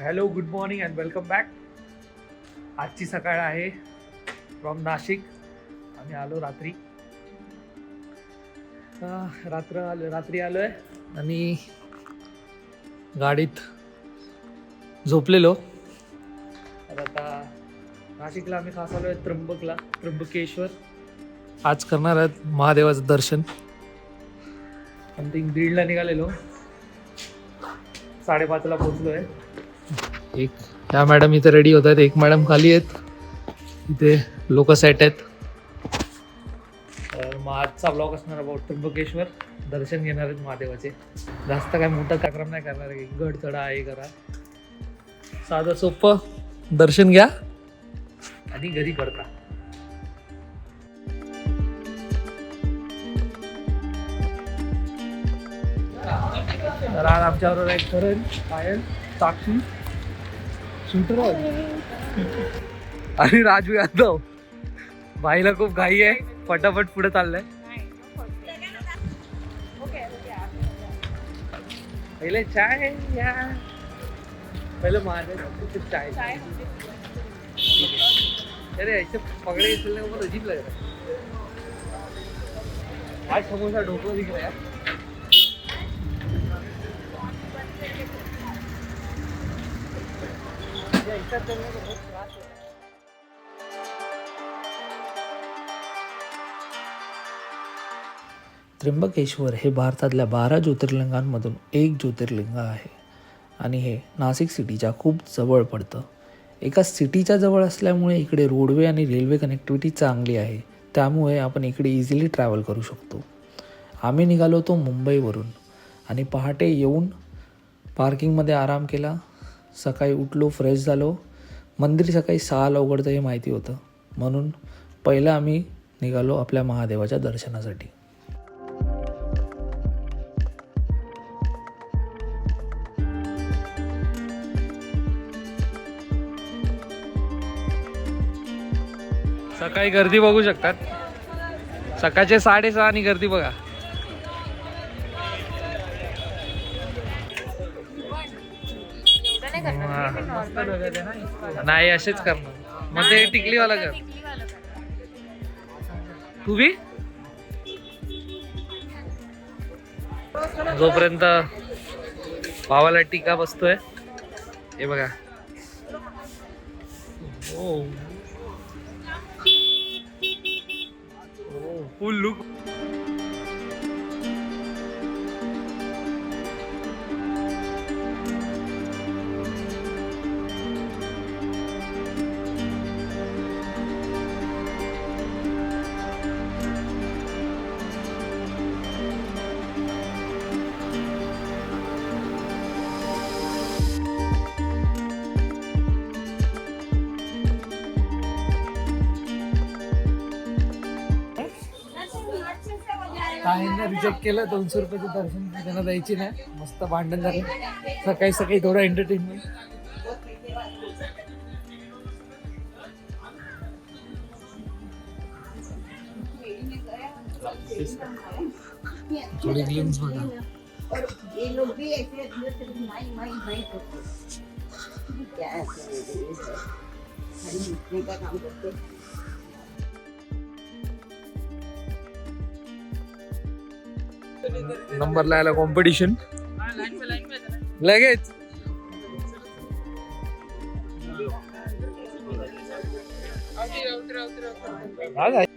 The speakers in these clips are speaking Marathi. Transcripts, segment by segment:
Hello good morning and welcome back आजची सकाळ आहे फ्रॉम नाशिक. आम्ही आलो रात्री. रात्र आलो रात्री आलो आहे आणि गाडीत झोपलेलो. तर आता नाशिकला आम्ही खास आलो आहे त्र्यंबकला त्र्यंबकेश्वर. आज करणार आहेत महादेवाचं दर्शन. समथिंग दीडला निघालेलो. साडेपाचला पोचलो आहे एक ह्या मॅडम इथे रेडी होत आहेत एक मॅडम खाली आहेत. इथे लोक सेट आहेत. तर मग आजचा ब्लॉग असणार अबाउट त्र्यंबकेश्वर दर्शन घेणार आहेत महादेवाचे. जास्त काय मोठा कार्यक्रम नाही करणार आहे. गड चढा हे करा. साधं सोपं. दर्शन घ्या. आणि घरी करता तर आज आमच्याबरोबर एक करण पायल साक्षी. आणि राजू यादव. भाईला खूप घाई आहे. फटाफट पुढे चाललंय. पहिले चाय या. पहिले माझे चाय अरे ऐसे पगड़े चलने को बहुत अजीब लग रहा है आज समोसा ढोकला दिख रहा है या ऐसा चलने को बहुत त्रास हो रहा है त्र्यंबकेश्वर हे भारतातल्या बारा ज्योतिर्लिंगांमधून एक ज्योतिर्लिंग आहे. आणि हे नाशिक सिटीच्या खूप जवळ पडतं. एका सिटीच्या जवळ असल्यामुळे इकडे रोडवे आणि रेल्वे कनेक्टिव्हिटी चांगली आहे. त्यामुळे आपण इकडे इझिली ट्रॅव्हल करू शकतो. आम्ही निघालो होतो मुंबईवरून. आणि पहाटे येऊन पार्किंगमध्ये आराम केला. सकाळी उठलो फ्रेश झालो. मंदिर सकाळी सहाला उघडतं हे माहिती होतं. म्हणून पहिलं आम्ही निघालो आपल्या महादेवाच्या दर्शनासाठी. सकाळी गर्दी बघू शकतात. सकाळचे साडेसहा आणि गर्दी बघा. नाही असेच करणार. मग ते टिकलीवाला कर. तू बी जोपर्यंत भावाला टीका बसतोय हे बघा. ओ फुल लुक ताईंना रिजेक्ट केलं. दोनशे रुपयाचं दर्शन त्यांना द्यायची नाही. मस्त भांडण झालं. सकाळी सकाळी थोडं एंटरटेनमेंट थोडी ग्लिम्स बघा. और ये नंबर लायला कॉम्पिटिशन लगेच. हे.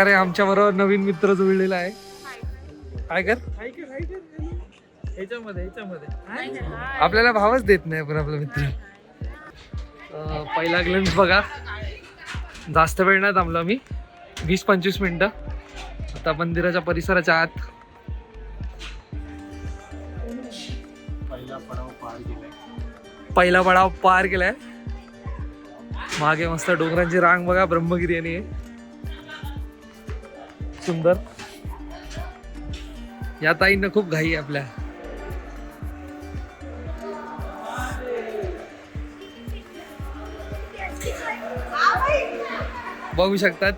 अरे आमच्या बरोबर नवीन मित्र जुळलेला आहे. काय कर. आपल्याला भावच देत नाही पण आपला मित्र. पहिला ग्लेम्स बघा. जास्त वेळ नाही थांबलो आम्ही. वीस पंचवीस मिनिटं. आता मंदिराच्या परिसराच्या आत. पहिला पडाव पार केलाय. मागे मस्त डोंगरांची रांग बघा ब्रह्मगिरी आणि. सुंदर. या ताईंना खूप घाई आहे आपल्या. बघू शकतात.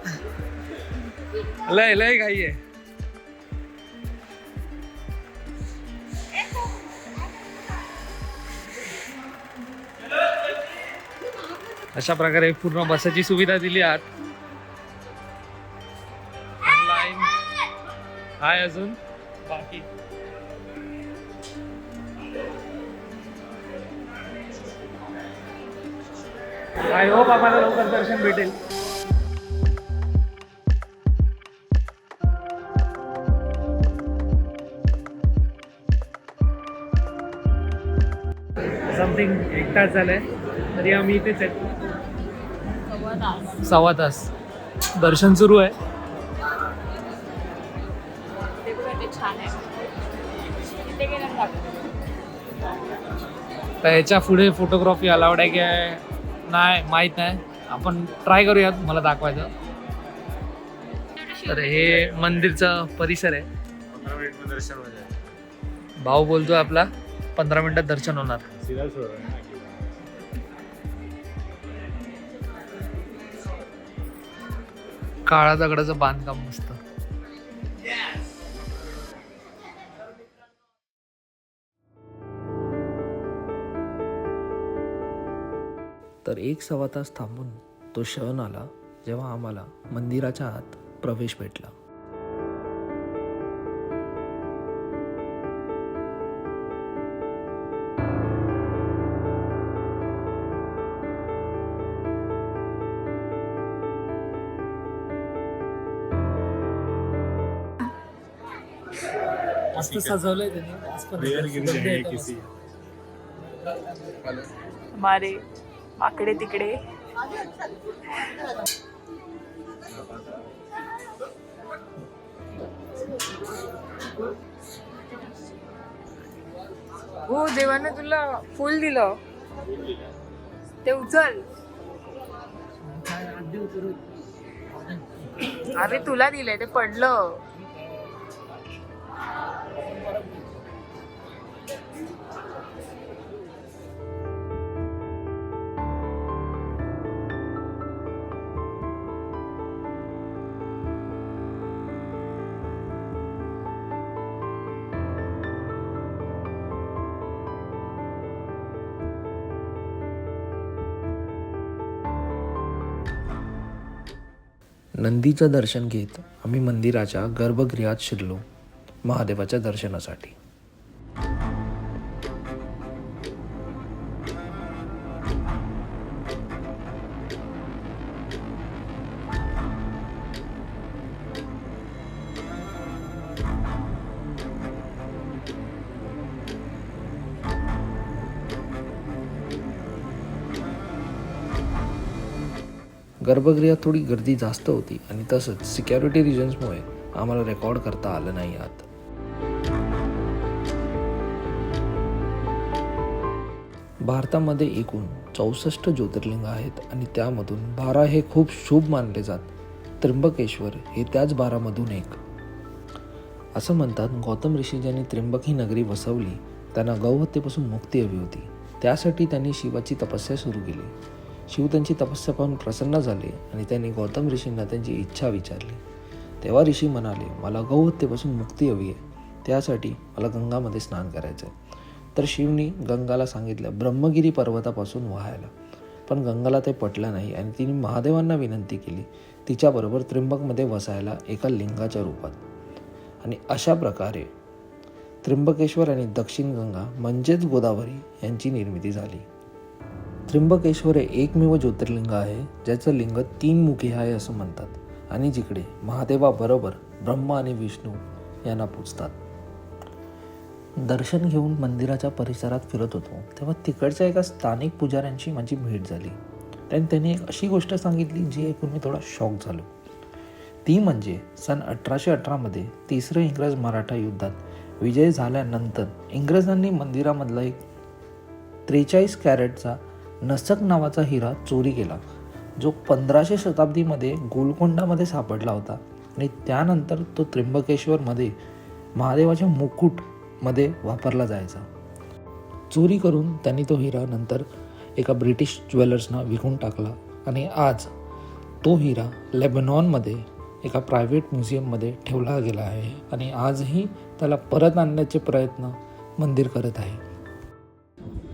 लय लय घाई आहे. अशा प्रकारे पूर्ण बसाची सुविधा दिली आहात हाय अजून? बाकी. आय होप आम्हाला लवकर दर्शन भेटेल. समथिंग एक तास झालाय. तरी आम्ही इथेच आहे सव्वा तास. दर्शन सुरू आहे. छान आहे. तिथे ह्याच्या पुढे फोटोग्राफी अलाउड आहे की नाही माहीत नाही. आपण ट्राय करूयात मला दाखवायचं. तर हे मंदिरचं परिसर आहे. पंधरा मिनिट में दर्शन हो भाऊ बोलतोय आपला पंधरा मिनिटात दर्शन होणार. काळा दगडाचं बांधकाम मस्त. तर एक सव्वा तास थांबून तो क्षण आला जेव्हा आम्हाला मंदिराच्या आत प्रवेश भेटला. मस्त सजवलंय रेयर गिर माकडे तिकडे. हो देवाने तुला फुल दिलं. ते उचल. अरे तुला दिलंय ते पडलं. नंदीचं दर्शन घेत आम्ही मंदिराच्या गर्भगृहात शिरलो महादेवाच्या दर्शनासाठी. गर्भगृहात थोडी गर्दी जास्त होती आणि तसंच सिक्युरिटी रिझन्समुळे आम्हाला रेकॉर्ड करता आलं नाही आत. भारतामध्ये एकूण चौसष्ट ज्योतिर्लिंग आहेत आणि त्यामधून बारा हे खूप शुभ मानले जात. त्र्यंबकेश्वर हे त्याच बारामधून एक. असं म्हणतात गौतम ऋषी ज्यांनी त्र्यंबक ही नगरी वसवली त्यांना गौहत्येपासून मुक्ती हवी होती. त्यासाठी त्यांनी शिवाची तपस्या सुरू केली. शिव त्यांची तपस्या पाहून प्रसन्न झाले आणि त्यांनी गौतम ऋषींना त्यांची इच्छा विचारली. तेव्हा ऋषी म्हणाले मला गौहत्येपासून मुक्ती हवी आहे. त्यासाठी मला गंगामध्ये स्नान करायचं आहे तर शिवनी गंगाला सांगितलं ब्रह्मगिरी पर्वतापासून व्हायला. पण गंगाला ते पटलं नाही आणि तिने महादेवांना विनंती केली तिच्याबरोबर त्र्यंबकमध्ये वसायला एका लिंगाच्या रूपात. आणि अशा प्रकारे त्र्यंबकेश्वर आणि दक्षिण गंगा म्हणजेच गोदावरी यांची निर्मिती झाली. त्र्यंबकेश्वर हे एकमेव ज्योतिर्लिंग आहे ज्याचं लिंग तीन मुखी आहे असं म्हणतात आणि जिकडे महादेवाबरोबर ब्रह्मा आणि विष्णू यांना पूजतात. दर्शन घेऊन मंदिराच्या परिसरात फिरत होतो तेव्हा तिकडच्या एका स्थानिक पुजाऱ्यांची माझी भेट झाली. आणि त्याने एक अशी गोष्ट सांगितली जी ऐकून मी थोडा शॉक झालो. ती म्हणजे सन अठराशे अठरामध्ये तिसरं इंग्रज मराठा युद्धात विजय झाल्यानंतर इंग्रजांनी मंदिरामधला एक त्रेचाळीस कॅरेटचा नसक नावाचा हिरा चोरी केला जो पंधराशे शताब्दीमध्ये गोलकोंडामध्ये सापडला होता. आणि त्यानंतर तो त्र्यंबकेश्वरमध्ये महादेवाच्या मुकुटमध्ये वापरला जायचा. चोरी करून त्यांनी तो हिरा नंतर एका ब्रिटिश ज्वेलर्सना विकून टाकला. आणि आज तो हिरा लेबनॉनमध्ये एका प्रायव्हेट म्युझियममध्ये ठेवला गेला आहे. आणि आजही त्याला परत आणण्याचे प्रयत्न मंदिर करत आहे.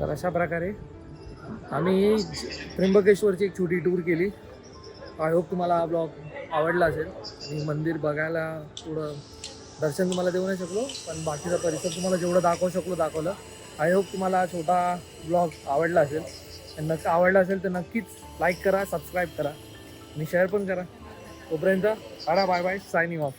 तर अशा प्रकारे आम्ही त्र्यंबकेश्वरची एक छोटी टूर केली. आय होप तुम्हाला हा ब्लॉग आवडला असेल. मी मंदिर बघायला थोडं दर्शन तुम्हाला देऊ नाही शकलो पण बाकीचा परिसर तुम्हाला जेवढं दाखवू शकलो दाखवलं. आय होप तुम्हाला छोटा ब्लॉग आवडला असेल. आणि नक्की आवडला असेल तर नक्कीच लाईक करा सबस्क्राईब करा. आणि शेअर पण करा. तोपर्यंत करा बाय बाय सायनिंग ऑफ